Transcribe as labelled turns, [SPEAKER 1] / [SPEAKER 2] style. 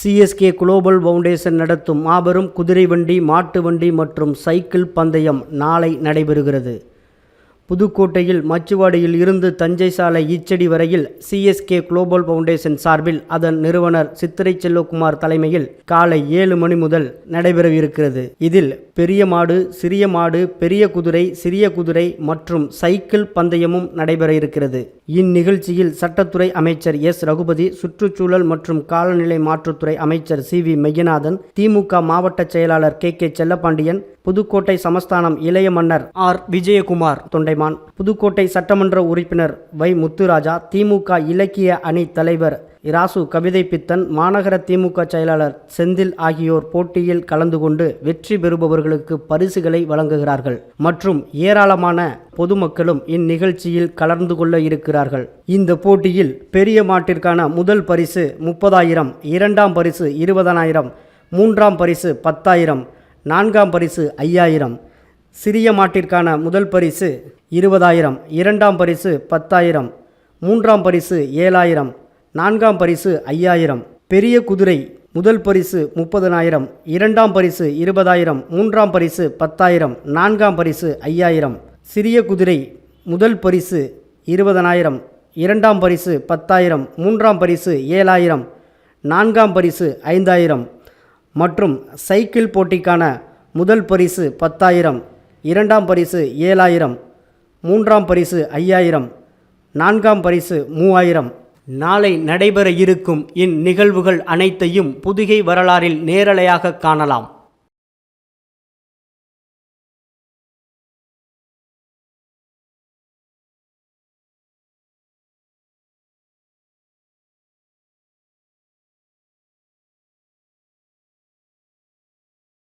[SPEAKER 1] CSK global foundation நடத்தும் மாபெரும் குதிரை வண்டி மாட்டு வண்டி மற்றும் சைக்கிள் பந்தயம் நாளை நடைபெறுகிறது. புதுக்கோட்டையில் மச்சுவாடியில் இருந்து தஞ்சை சாலை இச்செடி வரையில் சிஎஸ்கே குளோபல் பவுண்டேஷன் சார்பில் அதன் நிறுவனர் சித்திரை செல்வகுமார் தலைமையில் காலை ஏழு மணி முதல் நடைபெறவிருக்கிறது. இதில் பெரிய மாடு சிறிய மாடு பெரிய குதிரை சிறிய குதிரை மற்றும் சைக்கிள் பந்தயமும் நடைபெற இருக்கிறது இந்நிகழ்ச்சியில் சட்டத்துறை அமைச்சர் எஸ். ரகுபதி சுற்றுச்சூழல் மற்றும் காலநிலை மாற்றுத்துறை அமைச்சர் சி. வி. மெய்யநாதன் திமுக மாவட்ட செயலாளர் கே. கே. செல்லப்பாண்டியன் புதுக்கோட்டை சமஸ்தானம் இளைய மன்னர் ஆர். விஜயகுமார் தொண்டை தொண்டைமான் புதுக்கோட்டை சட்டமன்ற உறுப்பினர் வை முத்துராஜா திமுக இலக்கிய அணி தலைவர் இராசு கவிதை பித்தன் மாநகர திமுக செயலாளர் செந்தில் ஆகியோர் போட்டியில் கலந்து கொண்டு வெற்றி பெறுபவர்களுக்கு பரிசுகளை வழங்குகிறார்கள். மற்றும் ஏராளமான பொதுமக்களும் இந்நிகழ்ச்சியில் கலந்து கொள்ள இருக்கிறார்கள். இந்த போட்டியில் பெரிய மாட்டிற்கான முதல் பரிசு முப்பதாயிரம் இரண்டாம் பரிசு இருபதனாயிரம் மூன்றாம் பரிசு பத்தாயிரம் நான்காம் பரிசு ஐயாயிரம் சிறிய மாட்டிற்கான முதல் பரிசு இருபதாயிரம் இரண்டாம் பரிசு பத்தாயிரம் மூன்றாம் பரிசு ஏழாயிரம் நான்காம் பரிசு ஐயாயிரம். பெரிய குதிரை முதல் பரிசு முப்பதனாயிரம் இரண்டாம் பரிசு இருபதாயிரம் மூன்றாம் பரிசு பத்தாயிரம் நான்காம் பரிசு ஐயாயிரம். சிறிய குதிரை முதல் பரிசு இருபதனாயிரம் இரண்டாம் பரிசு பத்தாயிரம் மூன்றாம் பரிசு ஏழாயிரம் நான்காம் பரிசு ஐந்தாயிரம். மற்றும் சைக்கிள் போட்டிக்கான முதல் பரிசு பத்தாயிரம். இரண்டாம் பரிசு ஏழாயிரம் மூன்றாம் பரிசு ஐயாயிரம் நான்காம் பரிசு மூவாயிரம். நாளை நடைபெற இருக்கும் இந்நிகழ்வுகள் அனைத்தையும் புதுகை வரலாறில் நேரலையாக காணலாம்.